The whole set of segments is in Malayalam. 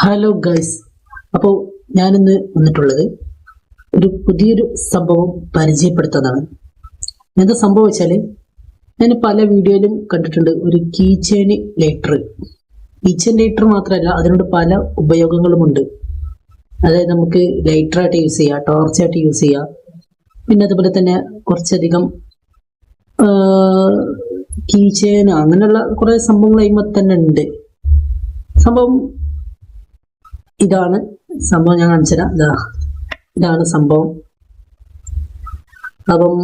ഹലോ ഗൈസ് അപ്പോൾ ഞാനിന്ന് വന്നിട്ടുള്ളത് ഒരു പുതിയൊരു സംഭവം പരിചയപ്പെടുത്തുന്നതാണ്. എന്താ സംഭവം വെച്ചാൽ ഞാൻ പല വീഡിയോയിലും കണ്ടിട്ടുണ്ട് ഒരു key chain lighter key chain lighter മാത്രമല്ല അതിനോട് പല ഉപയോഗങ്ങളുമുണ്ട് അതായത് നമുക്ക് ലൈറ്ററായിട്ട് യൂസ് ചെയ്യാം ടോർച്ചായിട്ട് യൂസ് ചെയ്യാം. പിന്നെ അതുപോലെ തന്നെ കുറച്ചധികം കീ അങ്ങനെയുള്ള കുറേ സംഭവങ്ങൾ കഴിയുമ്പോൾ തന്നെ ഉണ്ട്. സംഭവം ഇതാണ് സംഭവം ഞാൻ കാണിച്ചുതരാം. ഇതാ ഇതാണ് സംഭവം. അപ്പം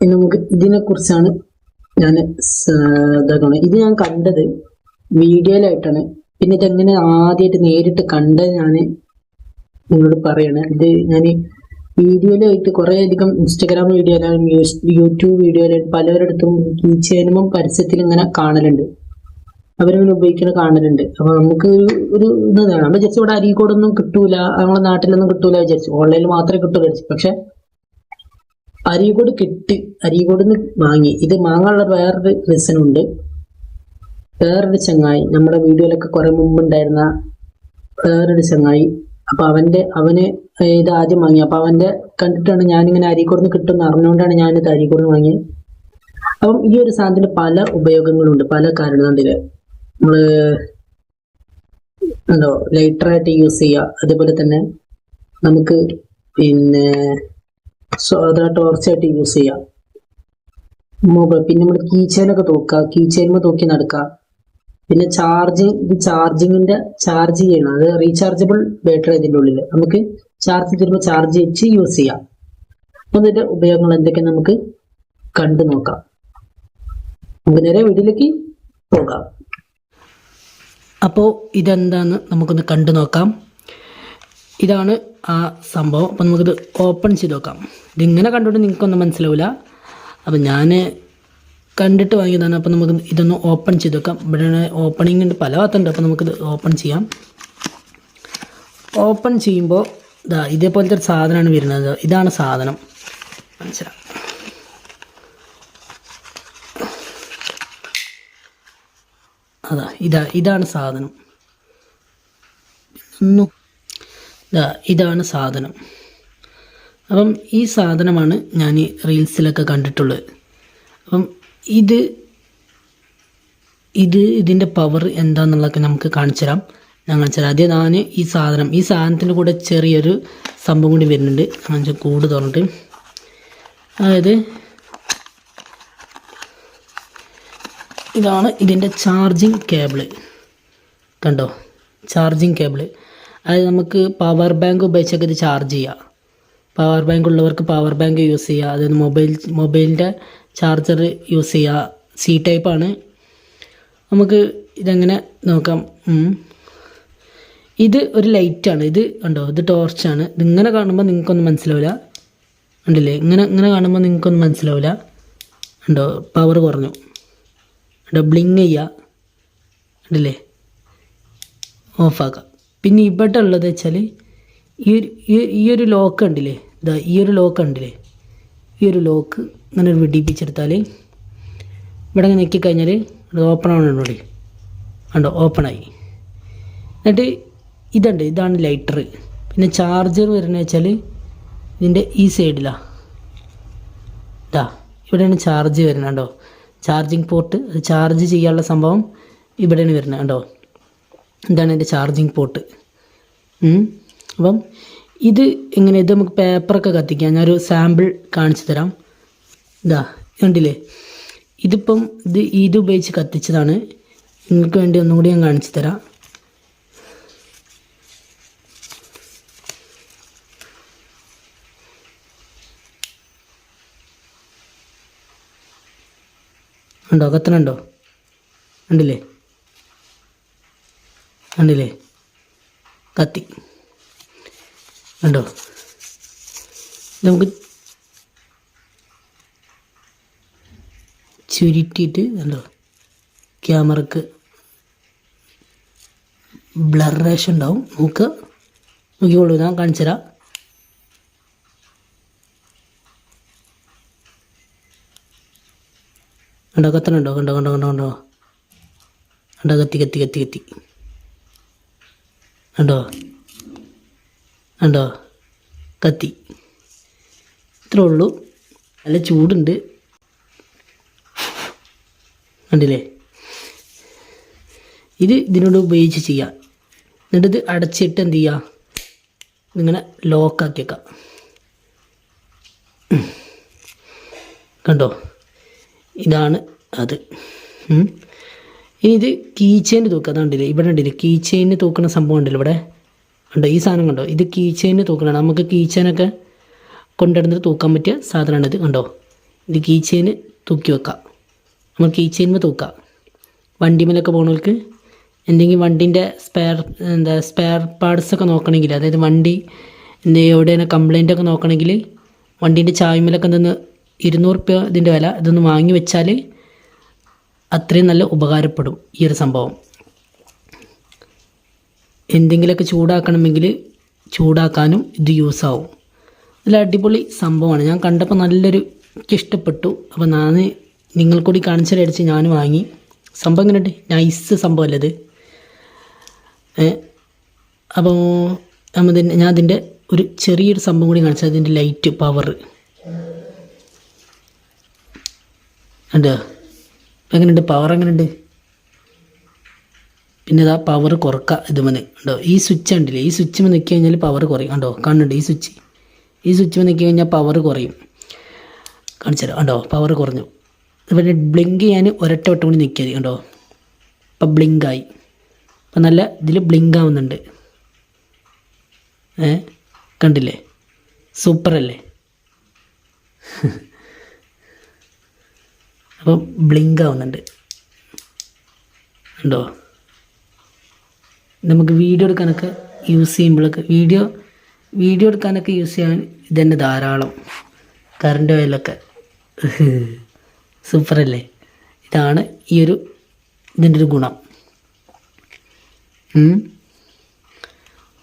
ഇനി നമുക്ക് ഇതിനെ കുറിച്ചാണ് ഞാൻ ഇതാക്കണം ഇത് ഞാൻ കണ്ടത് വീഡിയോയിലായിട്ടാണ്. പിന്നെ ഇതെങ്ങനെ ആദ്യമായിട്ട് നേരിട്ട് കണ്ടത് ഞാൻ നിങ്ങളോട് പറയണേ. ഇത് ഞാൻ വീഡിയോയിലായിട്ട് കുറേ അധികം ഇൻസ്റ്റഗ്രാം വീഡിയോയിലും യൂട്യൂബ് വീഡിയോയിലായിട്ട് പലവരിടത്തും ഈ ചേനുമ്പം പരസ്യത്തിൽ ഇങ്ങനെ കാണലുണ്ട്. അവരങ്ങനെ ഉപയോഗിക്കുന്ന കാണലുണ്ട്. അപ്പൊ നമുക്ക് ഒരു ഇത് നമ്മൾ ജസ്റ്റ് ഇവിടെ അരീക്കോടൊന്നും കിട്ടൂല നമ്മളെ നാട്ടിലൊന്നും കിട്ടൂല വിചാരിച്ചു. ഓൺലൈനിൽ മാത്രമേ കിട്ടൂ വിചാരിച്ചു. പക്ഷെ അരീക്കോട് കിട്ടി. അരീക്കോട് നിന്ന് വാങ്ങി. ഇത് വാങ്ങാനുള്ള വേറൊരു റീസൺ ഉണ്ട്. വേറൊരു ചങ്ങായി. നമ്മുടെ വീഡിയോയിലൊക്കെ കുറെ മുമ്പ് ഉണ്ടായിരുന്ന വേറൊരു ചങ്ങായി. അപ്പൊ അവന്റെ അവന് ഇത് ആദ്യം വാങ്ങി. അപ്പൊ അവന്റെ കണ്ടിട്ടാണ് ഞാനിങ്ങനെ അരീക്കോട് നിന്ന് കിട്ടുമെന്ന് അറിഞ്ഞുകൊണ്ടാണ് ഞാനിത് അരീക്കോട് വാങ്ങിയത്. അപ്പം ഈ ഒരു സാധനത്തിന് പല ഉപയോഗങ്ങളുണ്ട്. പല കാരണങ്ങളുണ്ട് നമ്മൾ എന്തോ ലൈറ്ററായിട്ട് യൂസ് ചെയ്യുക അതേപോലെ തന്നെ നമുക്ക് പിന്നെ സാധാ ടോർച്ചായിട്ട് യൂസ് ചെയ്യാം. മൊബൈൽ പിന്നെ നമ്മൾ കീ ചെയിനൊക്കെ തൂക്കുക കീ ചെയിൻമ തൂക്കി നടക്കുക പിന്നെ ചാർജിങ് ഇത് ചാർജിങ്ങിന്റെ ചാർജ് ചെയ്യണം. അത് റീചാർജബിൾ ബാറ്ററി ഇതിന്റെ ഉള്ളിൽ നമുക്ക് ചാർജ് തരുമ്പോൾ ചാർജ് വെച്ച് യൂസ് ചെയ്യാം. അപ്പൊ ഇതിന്റെ ഉപയോഗങ്ങൾ എന്തൊക്കെ നമുക്ക് കണ്ടു നോക്കാം. നമുക്ക് നേരെ വീട്ടിലേക്ക് പോകാം. അപ്പോൾ ഇതെന്താന്ന് നമുക്കൊന്ന് കണ്ടു നോക്കാം. ഇതാണ് ആ സംഭവം. അപ്പോൾ നമുക്കിത് ഓപ്പൺ ചെയ്ത് നോക്കാം. ഇതിങ്ങനെ കണ്ടുകൊണ്ട് നിങ്ങൾക്കൊന്നും മനസ്സിലാവില്ല അപ്പോൾ ഞാൻ കണ്ടിട്ട് വാങ്ങിയതാണ്. അപ്പോൾ നമുക്ക് ഇതൊന്ന് ഓപ്പൺ ചെയ്ത് നോക്കാം. ഇവിടെ ഓപ്പണിംഗ് ഉണ്ട് പല ഭാഗത്തുണ്ട്. അപ്പം നമുക്കിത് ഓപ്പൺ ചെയ്യാം. ഓപ്പൺ ചെയ്യുമ്പോൾ ഇതാ ഇതേപോലത്തെ ഒരു സാധനമാണ് വരുന്നത്. ഇതാണ് സാധനം. മനസ്സിലാവും അതാ ഇതാ ഇതാണ് സാധനം. ഇതാ ഇതാണ് സാധനം. അപ്പം ഈ സാധനമാണ് ഞാൻ റീൽസിലൊക്കെ കണ്ടിട്ടുള്ളത്. അപ്പം ഇത് ഇത് ഇതിന്റെ പവർ എന്താണെന്നുള്ളതൊക്കെ നമുക്ക് കാണിച്ചു തരാം. കാണിച്ചു തരാം. ആദ്യം ഞാൻ ഈ സാധനം ഈ സാധനത്തിന്റെ കൂടെ ചെറിയൊരു സംഭവം കൂടി വരുന്നുണ്ട്. കാണിച്ച കൂട് തുറന്നിട്ട്. അതായത് ഇതാണ് ഇതിന്റെ ചാർജിങ് കേബിൾ കണ്ടോ? ചാർജിങ് കേബിൾ അതായത് നമുക്ക് പവർ ബാങ്ക് ഉപയോഗിച്ചൊക്കെ ഇത് ചാർജ് ചെയ്യാം. പവർ ബാങ്ക് ഉള്ളവർക്ക് പവർ ബാങ്ക് യൂസ് ചെയ്യുക അതായത് മൊബൈൽ മൊബൈലിന്റെ ചാർജർ യൂസ് ചെയ്യുക സി ടൈപ്പാണ് നമുക്ക് ഇതെങ്ങനെ നോക്കാം? ഇത് ഒരു ലൈറ്റാണ് ഇത് കണ്ടോ? ഇത് ടോർച്ചാണ് ഇതിങ്ങനെ കാണുമ്പോൾ നിങ്ങൾക്കൊന്നും മനസ്സിലാവില്ല. ഉണ്ടല്ലേ ഇങ്ങനെ ഇങ്ങനെ കാണുമ്പോൾ നിങ്ങൾക്കൊന്നും മനസ്സിലാവില്ല. ഉണ്ടോ പവർ കുറഞ്ഞു. ഡബ്ലിങ് ചെയ്യുക ഉണ്ടല്ലേ ഓഫാക്കാം. പിന്നെ ഇവിടെ ഉള്ളത് വെച്ചാൽ ഈ ഒരു ഈ ഒരു ലോക്ക് ഉണ്ടല്ലേ ഇതാ ഈ ഒരു ലോക്ക് ഉണ്ടല്ലേ ഈ ഒരു ലോക്ക് ഇങ്ങനെ ഒരു വെടിപ്പിച്ചെടുത്താൽ ഇവിടെ ഇങ്ങനെ ഞെക്കിക്കഴിഞ്ഞാൽ അത് ഓപ്പൺ ആവണുണ്ടോ കണ്ടോ? ഓപ്പണായി എന്നിട്ട് ഇതുണ്ട്. ഇതാണ് ലൈറ്റർ പിന്നെ ചാർജർ വരുന്നത് വെച്ചാൽ ഇതിന്റെ ഈ സൈഡിലാണ് ഇതാ ഇവിടെയാണ് ചാർജ് വരുന്നത് കണ്ടോ? ചാർജിങ് പോർട്ട് അത് ചാർജ് ചെയ്യാനുള്ള സംഭവം ഇവിടെയാണ് വരുന്നത് കണ്ടോ? ഇതാണ് എന്റെ ചാർജിങ് പോർട്ട്. അപ്പം ഇത് എങ്ങനെ ഇത് നമുക്ക് പേപ്പറൊക്കെ കത്തിക്കാം. ഞാനൊരു സാമ്പിൾ കാണിച്ചു തരാം. ഇതാ കണ്ടില്ലേ? ഇതിപ്പം ഇത് ഇത് ഉപയോഗിച്ച് കത്തിച്ചതാണ്. നിങ്ങൾക്ക് വേണ്ടി ഒന്നും കൂടി ഞാൻ കാണിച്ചു തരാം. ഉണ്ടോ? കത്തണുണ്ടോ കണ്ടില്ലേ? കണ്ടില്ലേ? കത്തി. കണ്ടോ? നമുക്ക് ചുരുട്ടിയിട്ട് കണ്ടോ? ക്യാമറക്ക് ബ്ലറേഷൻ ഉണ്ടാവും. നോക്കുക നോക്കിക്കോളൂ. ഞാൻ കാണിച്ചു തരാം കണ്ടോ കത്തണുണ്ടോ കണ്ടോ കണ്ടോ കണ്ടോ കണ്ടോ കണ്ടോ? കത്തി കത്തി കത്തി കത്തി. കണ്ടോ? കണ്ടോ? കത്തി. ഇത്രേ ഉള്ളൂ. നല്ല ചൂടുണ്ട്. കണ്ടില്ലേ? ഇത് ഇതിനോട് ഉപയോഗിച്ച് ചെയ്യാം. എന്നിട്ട് ഇത് അടച്ചിട്ട് എന്ത് ചെയ്യുക ഇങ്ങനെ ലോക്കാക്കി വെക്കാം. കണ്ടോ? ഇതാണ് അത്. ഇനി ഇത് കീ ചെയിൻ തൂക്കുക. അതുകൊണ്ടില്ലേ ഇവിടെ ഉണ്ടല്ലേ കീ ചെയിന് തൂക്കുന്ന സംഭവം ഉണ്ടല്ലോ ഇവിടെ. ഉണ്ടോ ഈ സാധനം കണ്ടോ? ഇത് കീ ചെയിന് തൂക്കണം നമുക്ക് കീ ചെയിനൊക്കെ കൊണ്ടുവരുന്നത് തൂക്കാൻ പറ്റിയ സാധനമാണ് ഇത് കണ്ടോ? ഇത് കീ ചെയിന് തൂക്കി വെക്കാം. നമ്മൾ കീ ചെയിൻമേ തൂക്കാം. വണ്ടിമേലൊക്കെ പോകണവർക്ക് എന്തെങ്കിലും വണ്ടീന്റെ സ്പെയർ എന്താ സ്പെയർ പാർട്സ് ഒക്കെ നോക്കണമെങ്കിൽ അതായത് വണ്ടി എവിടെയാണ് കംപ്ലൈന്റ് ഒക്കെ നോക്കണമെങ്കിൽ വണ്ടീന്റെ ചായ്മലൊക്കെ എന്തെന്ന് ഇരുന്നൂറ് രൂപ ഇതിന്റെ വില ഇതൊന്ന് വാങ്ങി വെച്ചാൽ അത്രയും നല്ല ഉപകാരപ്പെടും ഈ ഒരു സംഭവം. എന്തെങ്കിലുമൊക്കെ ചൂടാക്കണമെങ്കിൽ ചൂടാക്കാനും ഇത് യൂസ് ആവും. നല്ല അടിപൊളി സംഭവമാണ്. ഞാൻ കണ്ടപ്പോൾ നല്ലൊരു ഇഷ്ടപ്പെട്ടു. അപ്പോൾ ഞാൻ നിങ്ങൾ കൂടി കാണിച്ചടിച്ച് ഞാൻ വാങ്ങി. സംഭവം എങ്ങനെയുണ്ട്? നൈസ് സംഭവമല്ലത് അപ്പോൾ നമ്മൾ ഞാൻ അതിന്റെ ഒരു ചെറിയൊരു സംഭവം കൂടി കാണിച്ചത് അതിന്റെ ലൈറ്റ് പവർ കണ്ടോ എങ്ങനെയുണ്ട്? പവർ എങ്ങനെയുണ്ട്? പിന്നെ ഇതാ പവർ കുറക്കുക ഇതുമെന്ന് ഉണ്ടോ ഈ സ്വിച്ച് ഉണ്ടല്ലേ ഈ സ്വിച്ച് നിൽക്കി കഴിഞ്ഞാൽ പവർ കുറയും. കണ്ടോ? കാണുന്നുണ്ട് ഈ സ്വിച്ച് ഈ സ്വിച്ച് നിൽക്കി കഴിഞ്ഞാൽ പവർ കുറയും. കാണിച്ചു ഉണ്ടോ കണ്ടോ? പവർ കുറഞ്ഞു. പിന്നെ ബ്ലിങ്ക് ചെയ്യാൻ ഒരൊറ്റ വട്ടം കൂടി നിൽക്കിയത് കണ്ടോ? ഇപ്പം ബ്ലിങ്കായി അപ്പം നല്ല ഇതിൽ ബ്ലിങ്ക് ആവുന്നുണ്ട്. ഏ? കണ്ടില്ലേ? സൂപ്പർ അല്ലേ അപ്പം ബ്ലിങ്ക് ആവുന്നുണ്ട് ഉണ്ടോ നമുക്ക് വീഡിയോ എടുക്കാനൊക്കെ യൂസ് ചെയ്യുമ്പോഴൊക്കെ വീഡിയോ വീഡിയോ എടുക്കാനൊക്കെ യൂസ് ചെയ്യാൻ ഇതന്നെ ധാരാളം. കറണ്ട് ഓയിലൊക്കെ സൂപ്പറല്ലേ? ഇതാണ് ഈ ഒരു ഇതിന്റെ ഒരു ഗുണം.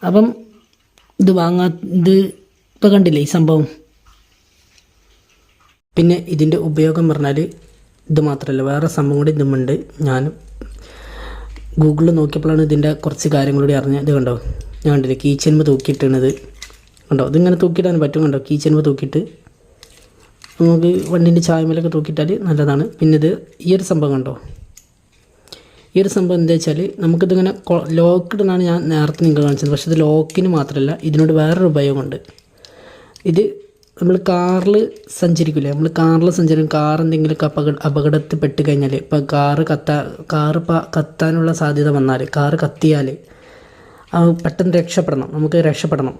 അപ്പം ഇത് വാങ്ങാ ഇത് ഇപ്പം കണ്ടില്ലേ ഈ സംഭവം? പിന്നെ ഇതിന്റെ ഉപയോഗം പറഞ്ഞാൽ ഇത് മാത്രമല്ല വേറെ സംഭവം കൂടി ഇതുമുണ്ട്. ഞാൻ ഗൂഗിളിൽ നോക്കിയപ്പോഴാണ് ഇതിന്റെ കുറച്ച് കാര്യങ്ങൾ കൂടി അറിഞ്ഞത്. ഇത് കണ്ടോ? ഞാൻ കണ്ടില്ലേ കീ ചെൻമ തൂക്കിയിട്ടാണിത്. കണ്ടോ? ഇതിങ്ങനെ തൂക്കിയിടാൻ പറ്റും കണ്ടോ? കീ ചെൻമ തൂക്കിയിട്ട്. നമുക്ക് വണ്ടീന്റെ ചായമേലൊക്കെ തൂക്കിയിട്ടാൽ നല്ലതാണ്. പിന്നെ ഇത് ഈ ഒരു സംഭവം കണ്ടോ? ഈ ഒരു സംഭവം എന്താ വെച്ചാൽ നമുക്കിതിങ്ങനെ ലോക്ക്ഡ് ഞാൻ നേരത്തെ നിങ്ങൾ കാണിച്ചത്. പക്ഷേ ഇത് ലോക്കിന് മാത്രമല്ല ഇതിനോട് വേറൊരു ഉപയോഗമുണ്ട്. ഇത് നമ്മൾ കാറിൽ സഞ്ചരിക്കില്ലേ നമ്മൾ കാറിൽ സഞ്ചരിക്കും. കാർ എന്തെങ്കിലുമൊക്കെ അപകട അപകടത്തിൽ പെട്ട് കഴിഞ്ഞാൽ ഇപ്പോൾ കാറ് കത്താ കാറ് കത്താനുള്ള സാധ്യത വന്നാൽ കാറ് കത്തിയാൽ പെട്ടെന്ന് രക്ഷപ്പെടണം. നമുക്ക് രക്ഷപ്പെടണം.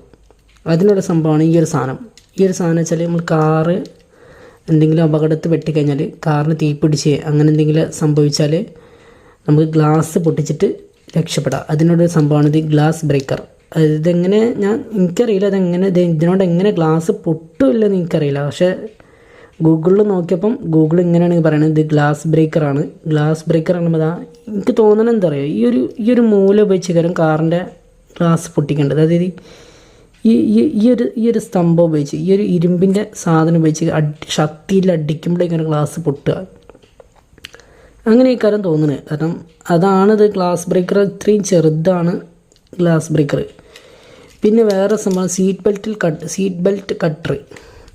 അതിനുള്ള സംഭവമാണ് ഈ ഒരു സാധനം. ഈ ഒരു സാധനം വെച്ചാൽ നമ്മൾ കാറ് എന്തെങ്കിലും അപകടത്തിൽ പെട്ടിക്കഴിഞ്ഞാൽ കാറിന് തീപിടിച്ച് അങ്ങനെ എന്തെങ്കിലും സംഭവിച്ചാൽ നമുക്ക് ഗ്ലാസ് പൊട്ടിച്ചിട്ട് രക്ഷപ്പെടാം. അതിനൊരു സംഭവമാണ് ഇത് ഗ്ലാസ് ബ്രേക്കർ. ഇതെങ്ങനെ ഞാൻ എനിക്കറിയില്ല അതെങ്ങനെ ഇത് ഇതിനോട് എങ്ങനെ ഗ്ലാസ് പൊട്ടുമില്ലെന്ന് എനിക്കറിയില്ല. പക്ഷേ ഗൂഗിളിൽ നോക്കിയപ്പം ഗൂഗിൾ ഇങ്ങനെയാണ് പറയുന്നത് ഇത് ഗ്ലാസ് ബ്രേക്കറാണ് ഗ്ലാസ് ബ്രേക്കർ ആകുമ്പോൾ അതാ എനിക്ക് തോന്നുന്നത് എന്താ പറയുക ഈ ഒരു ഈ ഒരു മൂല ഉപയോഗിച്ച് കാര്യം കാറിന്റെ ഗ്ലാസ് പൊട്ടിക്കേണ്ടത് അതായത് ഈ ഈ ഒരു ഈ ഒരു സ്തംഭം ഉപയോഗിച്ച് ഈ ഒരു ഇരുമ്പിന്റെ സാധനം ഉപയോഗിച്ച് അടി ശക്തിയിൽ അടിക്കുമ്പോഴേക്കാണ് ഗ്ലാസ് പൊട്ടുക. അങ്ങനെ കാര്യം തോന്നുന്നത് കാരണം അതാണിത് ഗ്ലാസ് ബ്രേക്കർ ഇത്രയും ചെറുതാണ്. ഗ്ലാസ് ബ്രേക്കർ പിന്നെ വേറെ സംഭവം സീറ്റ് ബെൽറ്റിൽ കട്ട് സീറ്റ് ബെൽറ്റ് കട്ടർ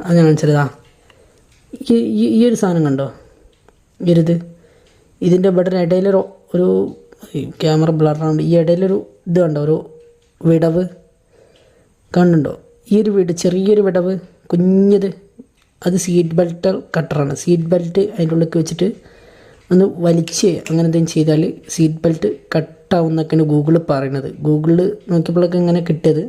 അത് ഞാൻ കാണിച്ചതാ. ഈ ഒരു സാധനം കണ്ടോ? ഇരുത് ഇതിന്റെ ഇവിടെ ഇടയിലൊരു ഒരു ക്യാമറ ബ്ലറാണ് ഈ ഇടയിലൊരു ഇത് കണ്ടോ? ഒരു വിടവ്. കണ്ടുണ്ടോ? ഈ ഒരു വിട ചെറിയൊരു വിടവ്. കുഞ്ഞത്. അത് സീറ്റ് ബെൽറ്റ് കട്ടറാണ് സീറ്റ് ബെൽറ്റ് അതിന്റെ ഉള്ളിലേക്ക് വെച്ചിട്ട് ഒന്ന് വലിച്ച് അങ്ങനെ എന്തെങ്കിലും ചെയ്താൽ സീറ്റ് ബെൽറ്റ് കട്ടാവും എന്നൊക്കെയാണ് ഗൂഗിൾ പറയണത് ഗൂഗിളിൽ നോക്കിയപ്പോഴൊക്കെ ഇങ്ങനെ കിട്ടിയത്.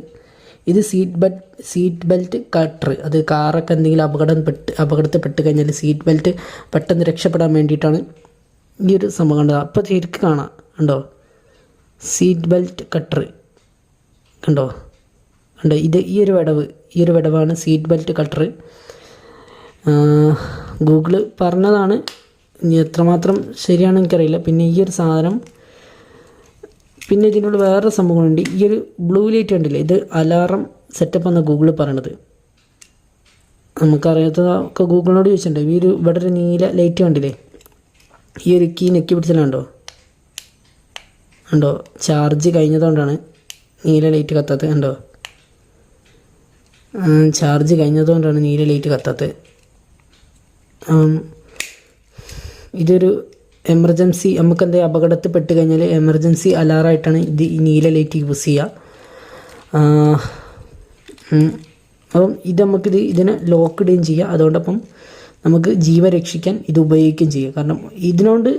ഇത് seat belt seat belt cutter അത് കാറൊക്കെ എന്തെങ്കിലും അപകടം പെട്ട് അപകടത്തിൽ പെട്ട് കഴിഞ്ഞാൽ സീറ്റ് ബെൽറ്റ് പെട്ടെന്ന് രക്ഷപ്പെടാൻ വേണ്ടിയിട്ടാണ് ഈ ഒരു സംഭവം കണ്ടത്. അപ്പോൾ ശരിക്കും കാണാം. കണ്ടോ? സീറ്റ് ബെൽറ്റ് കട്ടർ കണ്ടോ? കണ്ടോ? ഇത് ഈ ഒരു വിടവ് ഈ ഒരു വിടവാണ് സീറ്റ് ബെൽറ്റ് കട്ടർ ഗൂഗിൾ പറഞ്ഞതാണ്. ഇനി എത്രമാത്രം ശരിയാണെന്ന് എനിക്കറിയില്ല. പിന്നെ ഈ ഒരു സാധനം പിന്നെ ഇതിനുള്ള വേറെ സംഭവങ്ങളുണ്ട്. ഈ ഒരു ബ്ലൂ ലൈറ്റ് കണ്ടില്ലേ? ഇത് അലാറം സെറ്റപ്പ് എന്നാണ് ഗൂഗിൾ പറയണത്. നമുക്കറിയാത്തതൊക്കെ ഗൂഗിളിനോട് ചോദിച്ചിട്ടുണ്ട്. ഈ ഒരു ഇവിടെ ഒരു നീല ലൈറ്റ് കണ്ടില്ലേ? ഈ ഒരു കീ നെക്കി പിടിച്ചാലുണ്ടോ ഉണ്ടോ ചാർജ് കഴിഞ്ഞതുകൊണ്ടാണ് നീല ലൈറ്റ് കത്താത്തത് ഉണ്ടോ ചാർജ് കഴിഞ്ഞതുകൊണ്ടാണ് നീല ലൈറ്റ് കത്താത്തത് ഇതൊരു എമർജൻസി നമുക്ക് എന്തെങ്കിലും അപകടത്തിൽ പെട്ട് കഴിഞ്ഞാൽ എമർജൻസി അലാറായിട്ടാണ് ഇത് ഈ നീല ലൈറ്റ് യൂസ് ചെയ്യുക. അപ്പം ഇത് നമുക്കിത് ഇതിനെ ലോക്ക് ഇടുകയും ചെയ്യുക അതുകൊണ്ടപ്പം നമുക്ക് ജീവ രക്ഷിക്കാൻ ഇത് ഉപയോഗിക്കുകയും ചെയ്യുക കാരണം ഇതിനോണ്ട്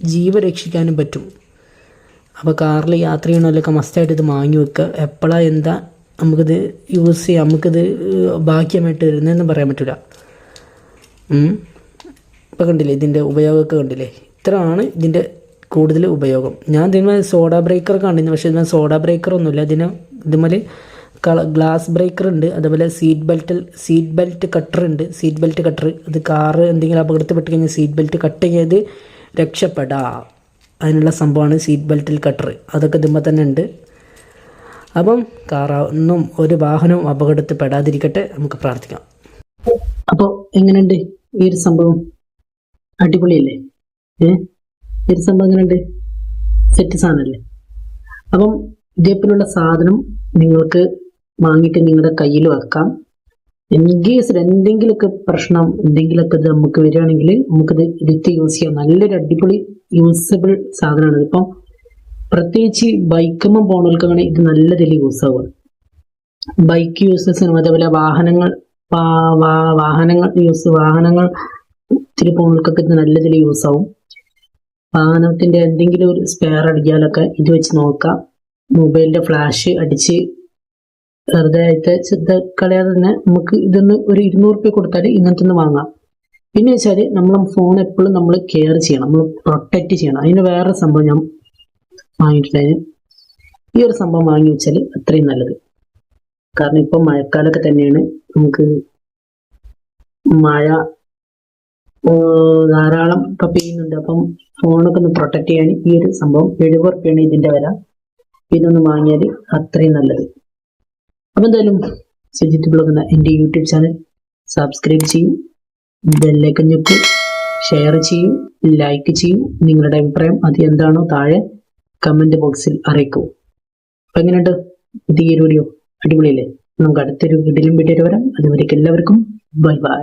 ജീവ രക്ഷിക്കാനും പറ്റും. അപ്പോൾ കാറിൽ യാത്ര ചെയ്യണമല്ലൊക്കെ മസ്റ്റായിട്ട് ഇത് വാങ്ങി വെക്കുക. എപ്പോഴാണ് എന്താ നമുക്കിത് യൂസ് ചെയ്യാം നമുക്കിത് ബാക്യമായിട്ട് വരുന്നതെന്ന് പറയാൻ പറ്റില്ല ഇപ്പം കണ്ടില്ലേ ഇതിന്റെ ഉപയോഗമൊക്കെ കണ്ടില്ലേ? ഇത്രയാണ് ഇതിന്റെ കൂടുതൽ ഉപയോഗം. ഞാൻ ഇതിന്മേൽ സോഡ ബ്രേക്കർ കണ്ടിരുന്നു പക്ഷേ ഇതിന് സോഡ ബ്രേക്കർ ഒന്നുമില്ല. ഇതിന് ഇതുമേൽ ഗ്ലാസ് ബ്രേക്കർ ഉണ്ട് അതുപോലെ seat belt seat belt cutter ഉണ്ട്. സീറ്റ് ബെൽറ്റ് കട്ടർ അത് കാറ് എന്തെങ്കിലും അപകടത്തിൽപ്പെട്ട് കഴിഞ്ഞാൽ സീറ്റ് ബെൽറ്റ് കട്ട് ചെയ്ത് രക്ഷപ്പെടാം. അതിനുള്ള സംഭവമാണ് സീറ്റ് ബെൽറ്റിൽ കട്ടർ അതൊക്കെ ഇതുമ്പോൾ തന്നെ ഉണ്ട്. അപ്പം കാറൊന്നും ഒരു വാഹനവും അപകടത്തിൽ പെടാതിരിക്കട്ടെ നമുക്ക് പ്രാർത്ഥിക്കാം. അപ്പോൾ എങ്ങനെയുണ്ട് ഈ ഒരു സംഭവം? അടിപൊളിയല്ലേ? ഏ? സംഭവം എങ്ങനെയുണ്ട്? സെറ്റ് സാധനമല്ലേ? അപ്പം ഇതേപോലുള്ള സാധനം നിങ്ങൾക്ക് വാങ്ങിയിട്ട് നിങ്ങളുടെ കയ്യിൽ വെക്കാം. ഇൻകേസ് എന്തെങ്കിലുമൊക്കെ പ്രശ്നം എന്തെങ്കിലുമൊക്കെ ഇത് നമുക്ക് വരികയാണെങ്കിൽ നമുക്കിത് എടുത്ത് യൂസ് ചെയ്യാം. നല്ലൊരു അടിപൊളി യൂസബിൾ സാധനമാണ്. ഇപ്പം പ്രത്യേകിച്ച് ബൈക്കുമ്പോൾ പോണവർക്കാണ് ഇത് നല്ല രീതിയിൽ യൂസ് ആവുക. ബൈക്ക് യൂസേഴ്സിനും അതേപോലെ വാഹനങ്ങൾ വാഹനങ്ങൾ യൂസ് വാഹനങ്ങൾ ഇത്തിരി പോകുന്നവർക്കൊക്കെ ഇത് നല്ല രീതിയിൽ യൂസ് ആവും. വാഹനത്തിന്റെ എന്തെങ്കിലും ഒരു സ്പെയർ അടിക്കാനൊക്കെ ഇത് വെച്ച് നോക്കാം. മൊബൈലിന്റെ ഫ്ലാഷ് അടിച്ച് വെറുതെ ആയിട്ട് കളയാതെ തന്നെ നമുക്ക് ഇതൊന്ന് ഒരു ഇരുന്നൂറ് രൂപ കൊടുത്താൽ ഇങ്ങനത്തെ ഒന്ന് വാങ്ങാം. പിന്നെ വെച്ചാൽ നമ്മളെ ഫോൺ എപ്പോഴും നമ്മൾ കെയർ ചെയ്യണം. നമ്മൾ പ്രൊട്ടക്റ്റ് ചെയ്യണം. അതിന് വേറെ സംഭവം ഞാൻ വാങ്ങിയിട്ടുണ്ടായിരുന്നു ഈ ഒരു സംഭവം വാങ്ങി വെച്ചാൽ അത്രയും നല്ലത്. കാരണം ഇപ്പം മഴക്കാലൊക്കെ തന്നെയാണ് നമുക്ക് മഴ ധാരാളം ഇപ്പൊ പെയ്യുന്നുണ്ട്. അപ്പം ഫോണൊക്കെ ഒന്ന് പ്രൊട്ടക്ട് ചെയ്യാൻ ഈ ഒരു സംഭവം എഴുപത് റുപ്യാണ് ഇതിന്റെ വില. ഒന്ന് വാങ്ങിയാൽ അത്രയും നല്ലത്. അപ്പൊ എന്തായാലും സുജിത്ത് ബ്ലോഗ് എന്ന എന്റെ യൂട്യൂബ് ചാനൽ സബ്സ്ക്രൈബ് ചെയ്യും ബെല്ലൈക്കൻ ഞെക്കൂ ഷെയർ ചെയ്യും ലൈക്ക് ചെയ്യും. നിങ്ങളുടെ അഭിപ്രായം അത് എന്താണോ താഴെ കമന്റ് ബോക്സിൽ അറിയിക്കൂ. അപ്പൊ എങ്ങനെയുണ്ട് പുതിയൊരു വീഡിയോ അടിപൊളിയല്ലേ? നമുക്ക് അടുത്തൊരു വീട്ടിലും വീട്ടിൽ വരാം. അതുവരേക്കും എല്ലാവർക്കും ബൈ ബൈ